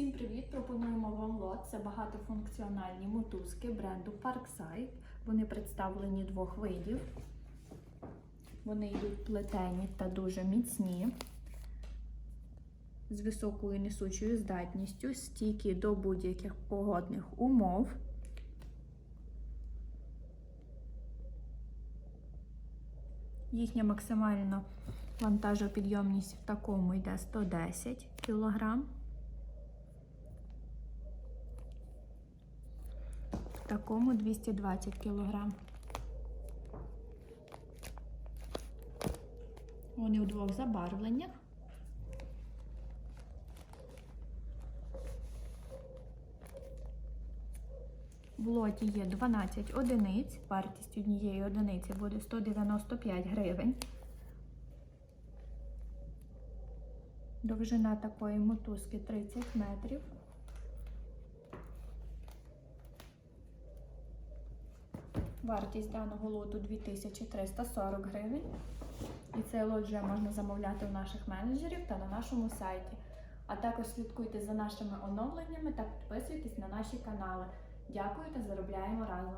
Всім привіт! Пропонуємо вам лот. Це багатофункціональні мотузки бренду Parkside. Вони представлені двох видів. Вони йдуть плетені та дуже міцні, з високою несучою здатністю, стійкі до будь-яких погодних умов. Їхня максимальна вантажопідйомність в такому йде 110 кг. Такому 220 кг. Вони у двох забарвленнях. В лоті є 12 одиниць. Вартість однієї одиниці буде 195 гривень. Довжина такої мотузки 30 метрів. Вартість даного лоту 2340 гривень. І цей лот вже можна замовляти у наших менеджерів та на нашому сайті. А також слідкуйте за нашими оновленнями та підписуйтесь на наші канали. Дякую та заробляємо разом!